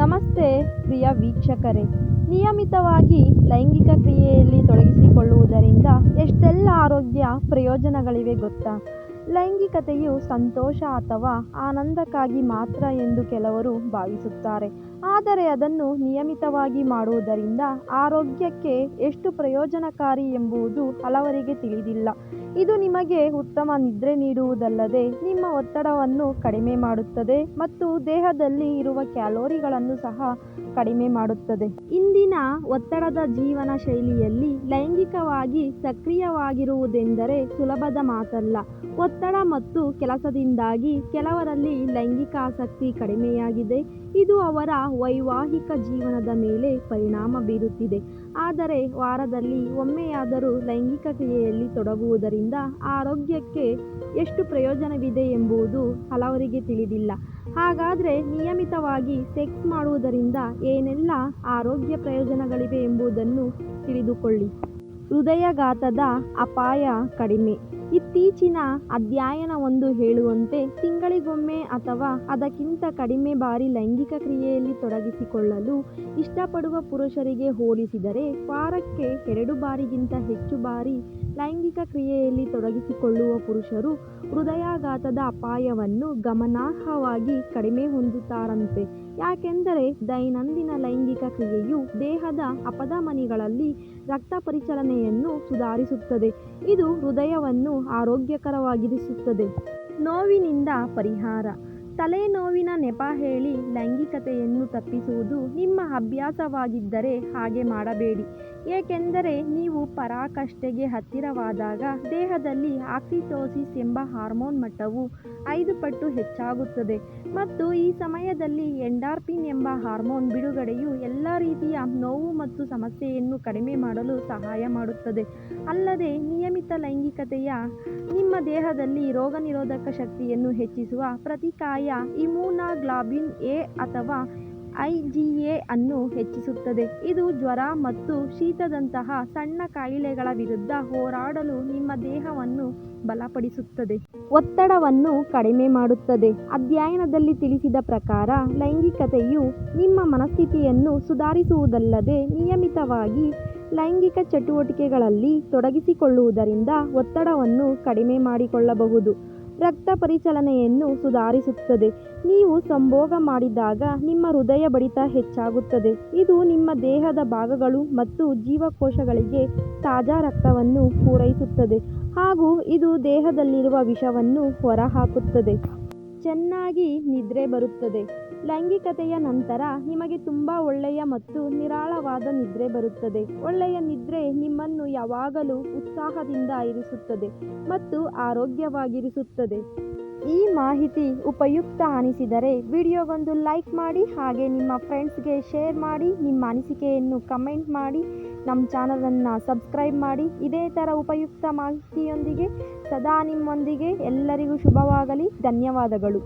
ನಮಸ್ತೆ, ಪ್ರಿಯ ವೀಕ್ಷಕರೇ. ನಿಯಮಿತವಾಗಿ ಲೈಂಗಿಕ ಕ್ರಿಯೆಯಲ್ಲಿ ತೊಡಗಿಸಿಕೊಳ್ಳುವುದರಿಂದ ಎಷ್ಟೆಲ್ಲ ಆರೋಗ್ಯ ಪ್ರಯೋಜನಗಳಿವೆ ಗೊತ್ತಾ? ಲೈಂಗಿಕತೆಯು ಸಂತೋಷ ಅಥವಾ ಆನಂದಕ್ಕಾಗಿ ಮಾತ್ರ ಎಂದು ಕೆಲವರು ಭಾವಿಸುತ್ತಾರೆ. ಆದರೆ ಅದನ್ನು ನಿಯಮಿತವಾಗಿ ಮಾಡುವುದರಿಂದ ಆರೋಗ್ಯಕ್ಕೆ ಎಷ್ಟು ಪ್ರಯೋಜನಕಾರಿ ಎಂಬುದು ಹಲವರಿಗೆ ತಿಳಿದಿಲ್ಲ. ಇದು ನಿಮಗೆ ಉತ್ತಮ ನಿದ್ರೆ ನೀಡುವುದಲ್ಲದೆ ನಿಮ್ಮ ಒತ್ತಡವನ್ನು ಕಡಿಮೆ ಮಾಡುತ್ತದೆ ಮತ್ತು ದೇಹದಲ್ಲಿ ಇರುವ ಕ್ಯಾಲೋರಿಗಳನ್ನು ಸಹ ಕಡಿಮೆ ಮಾಡುತ್ತದೆ. ಇಂದಿನ ಒತ್ತಡದ ಜೀವನ ಶೈಲಿಯಲ್ಲಿ ಲೈಂಗಿಕವಾಗಿ ಸಕ್ರಿಯವಾಗಿರುವುದೆಂದರೆ ಸುಲಭದ ಮಾತಲ್ಲ. ಒತ್ತಡ ಮತ್ತು ಕೆಲಸದಿಂದಾಗಿ ಕೆಲವರಲ್ಲಿ ಲೈಂಗಿಕ ಆಸಕ್ತಿ ಕಡಿಮೆಯಾಗಿದೆ. ಇದು ಅವರ ವೈವಾಹಿಕ ಜೀವನದ ಮೇಲೆ ಪರಿಣಾಮ ಬೀರುತ್ತಿದೆ. ಆದರೆ ವಾರದಲ್ಲಿ ಒಮ್ಮೆಯಾದರೂ ಲೈಂಗಿಕ ಕ್ರಿಯೆಯಲ್ಲಿ ತೊಡಗುವುದರಿಂದ ಆರೋಗ್ಯಕ್ಕೆ ಎಷ್ಟು ಪ್ರಯೋಜನವಿದೆ ಎಂಬುದು ಹಲವರಿಗೆ ತಿಳಿದಿಲ್ಲ. ಹಾಗಾದರೆ ನಿಯಮಿತವಾಗಿ ಸೆಕ್ಸ್ ಮಾಡುವುದರಿಂದ ಏನೆಲ್ಲ ಆರೋಗ್ಯ ಪ್ರಯೋಜನಗಳಿವೆ ಎಂಬುದನ್ನು ತಿಳಿದುಕೊಳ್ಳಿ. ಹೃದಯಾಘಾತದ ಅಪಾಯ ಕಡಿಮೆ. ಇತ್ತೀಚಿನ ಅಧ್ಯಯನವೊಂದು ಹೇಳುವಂತೆ ತಿಂಗಳಿಗೊಮ್ಮೆ ಅಥವಾ ಅದಕ್ಕಿಂತ ಕಡಿಮೆ ಬಾರಿ ಲೈಂಗಿಕ ಕ್ರಿಯೆಯಲ್ಲಿ ತೊಡಗಿಸಿಕೊಳ್ಳಲು ಇಷ್ಟಪಡುವ ಪುರುಷರಿಗೆ ಹೋಲಿಸಿದರೆ ವಾರಕ್ಕೆ ಎರಡು ಬಾರಿಗಿಂತ ಹೆಚ್ಚು ಬಾರಿ ಲೈಂಗಿಕ ಕ್ರಿಯೆಯಲ್ಲಿ ತೊಡಗಿಸಿಕೊಳ್ಳುವ ಪುರುಷರು ಹೃದಯಾಘಾತದ ಅಪಾಯವನ್ನು ಗಮನಾರ್ಹವಾಗಿ ಕಡಿಮೆ ಹೊಂದುತ್ತಾರಂತೆ. ಯಾಕೆಂದರೆ ದೈನಂದಿನ ಲೈಂಗಿಕ ಕ್ರಿಯೆಯು ದೇಹದ ಅಪಧಮನಿಗಳಲ್ಲಿ ರಕ್ತ ಪರಿಚಲನೆಯನ್ನು ಸುಧಾರಿಸುತ್ತದೆ. ಇದು ಹೃದಯವನ್ನು ಆರೋಗ್ಯಕರವಾಗಿರಿಸುತ್ತದೆ. ನೋವಿನಿಂದ ಪರಿಹಾರ. ತಲೆನೋವಿನ ನೆಪ ಹೇಳಿ ಲೈಂಗಿಕತೆಯನ್ನು ತಪ್ಪಿಸುವುದು ನಿಮ್ಮ ಅಭ್ಯಾಸವಾಗಿದ್ದರೆ ಹಾಗೆ ಮಾಡಬೇಡಿ. ಏಕೆಂದರೆ ನೀವು ಪರಾಕಷ್ಟೆಗೆ ಹತ್ತಿರವಾದಾಗ ದೇಹದಲ್ಲಿ ಆಕ್ಸಿಟೋಸಿಸ್ ಎಂಬ ಹಾರ್ಮೋನ್ ಮಟ್ಟವು ಐದು ಪಟ್ಟು ಹೆಚ್ಚಾಗುತ್ತದೆ ಮತ್ತು ಈ ಸಮಯದಲ್ಲಿ ಎಂಡಾರ್ಪಿನ್ ಎಂಬ ಹಾರ್ಮೋನ್ ಬಿಡುಗಡೆಯು ಎಲ್ಲ ರೀತಿಯ ನೋವು ಮತ್ತು ಸಮಸ್ಯೆಯನ್ನು ಕಡಿಮೆ ಮಾಡಲು ಸಹಾಯ ಮಾಡುತ್ತದೆ. ಅಲ್ಲದೆ ನಿಯಮಿತ ಲೈಂಗಿಕತೆಯ ನಿಮ್ಮ ದೇಹದಲ್ಲಿ ರೋಗನಿರೋಧಕ ಶಕ್ತಿಯನ್ನು ಹೆಚ್ಚಿಸುವ ಪ್ರತಿಕಾಯ ಇಮ್ಯೂನಾಗ್ಲಾಬಿನ್ ಎ ಅಥವಾ ಐಜಿಎ ಅನ್ನು ಹೆಚ್ಚಿಸುತ್ತದೆ. ಇದು ಜ್ವರ ಮತ್ತು ಶೀತದಂತಹ ಸಣ್ಣ ಕಾಯಿಲೆಗಳ ವಿರುದ್ಧ ಹೋರಾಡಲು ನಿಮ್ಮ ದೇಹವನ್ನು ಬಲಪಡಿಸುತ್ತದೆ. ಒತ್ತಡವನ್ನು ಕಡಿಮೆ ಮಾಡುತ್ತದೆ. ಅಧ್ಯಯನದಲ್ಲಿ ತಿಳಿಸಿದ ಪ್ರಕಾರ, ಲೈಂಗಿಕತೆಯು ನಿಮ್ಮ ಮನಸ್ಥಿತಿಯನ್ನು ಸುಧಾರಿಸುವುದಲ್ಲದೆ ನಿಯಮಿತವಾಗಿ ಲೈಂಗಿಕ ಚಟುವಟಿಕೆಗಳಲ್ಲಿ ತೊಡಗಿಸಿಕೊಳ್ಳುವುದರಿಂದ ಒತ್ತಡವನ್ನು ಕಡಿಮೆ ಮಾಡಿಕೊಳ್ಳಬಹುದು. ರಕ್ತ ಪರಿಚಲನೆಯನ್ನು ಸುಧಾರಿಸುತ್ತದೆ. ನೀವು ಸಂಭೋಗ ಮಾಡಿದಾಗ ನಿಮ್ಮ ಹೃದಯ ಬಡಿತ ಹೆಚ್ಚಾಗುತ್ತದೆ. ಇದು ನಿಮ್ಮ ದೇಹದ ಭಾಗಗಳು ಮತ್ತು ಜೀವಕೋಶಗಳಿಗೆ ತಾಜಾ ರಕ್ತವನ್ನು ಪೂರೈಸುತ್ತದೆ ಹಾಗೂ ಇದು ದೇಹದಲ್ಲಿರುವ ವಿಷವನ್ನು ಹೊರಹಾಕುತ್ತದೆ. ಚೆನ್ನಾಗಿ ನಿದ್ರೆ ಬರುತ್ತದೆ. ಲೈಂಗಿಕತೆಯ ನಂತರ ನಿಮಗೆ ತುಂಬಾ ಒಳ್ಳೆಯ ಮತ್ತು ನಿರಾಳವಾದ ನಿದ್ರೆ ಬರುತ್ತದೆ. ಒಳ್ಳೆಯ ನಿದ್ರೆ ನಿಮ್ಮನ್ನು ಯಾವಾಗಲೂ ಉತ್ಸಾಹದಿಂದ ಇರಿಸುತ್ತದೆ ಮತ್ತು ಆರೋಗ್ಯವಾಗಿರಿಸುತ್ತದೆ. ಈ ಮಾಹಿತಿ ಉಪಯುಕ್ತ ಅನಿಸಿದರೆ ವಿಡಿಯೋಗೊಂದು ಲೈಕ್ ಮಾಡಿ ಹಾಗೆ ನಿಮ್ಮ ಫ್ರೆಂಡ್ಸ್ಗೆ ಶೇರ್ ಮಾಡಿ ನಿಮ್ಮ ಅನಿಸಿಕೆಯನ್ನು ಕಮೆಂಟ್ ಮಾಡಿ ನಮ್ಮ ಚಾನಲನ್ನು ಸಬ್ಸ್ಕ್ರೈಬ್ ಮಾಡಿ. ಇದೇ ಥರ ಉಪಯುಕ್ತ ಮಾಹಿತಿಯೊಂದಿಗೆ ಸದಾ ನಿಮ್ಮೊಂದಿಗೆ ಎಲ್ಲರಿಗೂ ಶುಭವಾಗಲಿ. ಧನ್ಯವಾದಗಳು.